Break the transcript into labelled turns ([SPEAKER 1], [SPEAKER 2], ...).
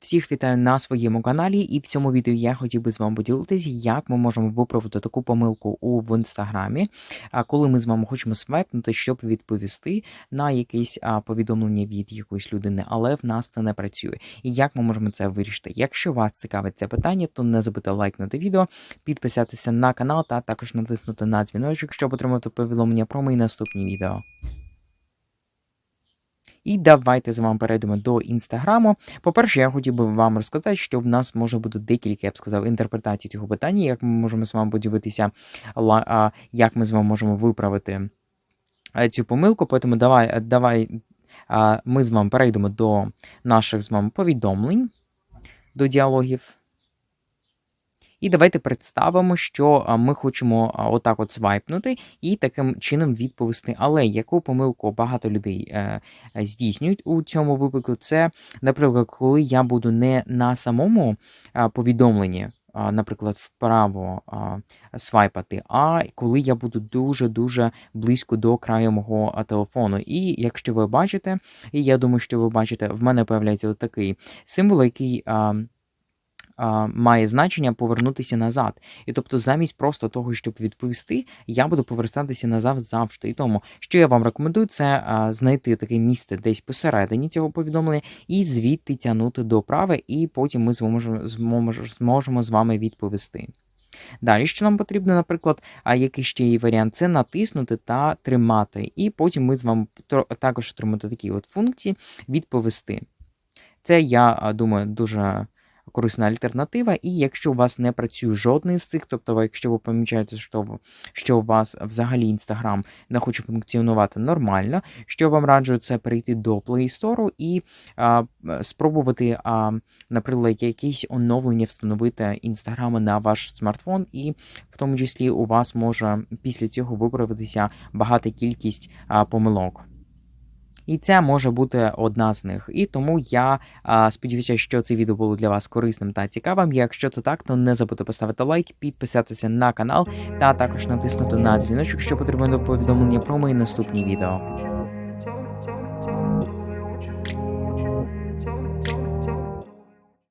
[SPEAKER 1] Всіх вітаю на своєму каналі, і в цьому відео я хотів би з вами поділитися, як ми можемо виправити таку помилку у в інстаграмі, коли ми з вами хочемо свайпнути, щоб відповісти на якесь повідомлення від якоїсь людини, але в нас це не працює. І як ми можемо це вирішити? Якщо вас цікавить це питання, то не забудьте лайкнути відео, підписатися на канал та також натиснути на дзвіночок, щоб отримати повідомлення про мої наступні відео. І давайте з вами перейдемо до інстаграму. По-перше, я хотів би вам розказати, що в нас може бути декілька, я б сказав, інтерпретацій цього питання, як ми можемо з вами подивитися, як ми з вами можемо виправити е, цю помилку. Тому давай, е, давай ми з вами перейдемо до наших з вами повідомлень, до діалогів. І давайте представимо, що ми хочемо отак от свайпнути і таким чином відповісти. Але яку помилку багато людей е, е, здійснюють у цьому випадку, це, наприклад, коли я буду не на самому повідомленні, наприклад, вправо свайпати, а коли я буду дуже-дуже близько до краю мого телефону. І якщо ви бачите, і я думаю, що ви бачите, в мене появляється такий символ, який. А, має значення повернутися назад. І тобто, замість просто того, щоб відповісти, я буду повертатися назад завжди. І тому, що я вам рекомендую, це а, знайти таке місце десь посередині цього повідомлення і звідти тягнути до права, і потім ми зможемо, зможемо з вами відповісти. Далі, що нам потрібно, наприклад, а який ще є варіант, це натиснути та тримати. І потім ми з вами також отримати такі от функції відповісти. Це, я думаю, дуже корисна альтернатива. І якщо у вас не працює жодний з цих, тобто якщо ви помічаєте, що, що у вас взагалі Інстаграм не хоче функціонувати нормально, що вам раджу, це перейти до Play Store і а, спробувати, а, наприклад, якісь оновлення встановити Інстаграма на ваш смартфон, і в тому числі у вас може після цього виправитися багата кількість а, помилок. І це може бути одна з них. І тому я а, сподіваюся, що це відео було для вас корисним та цікавим. Якщо це так, то не забудьте поставити лайк, підписатися на канал та також натиснути на дзвіночок, щоб отримати повідомлення про мої наступні відео.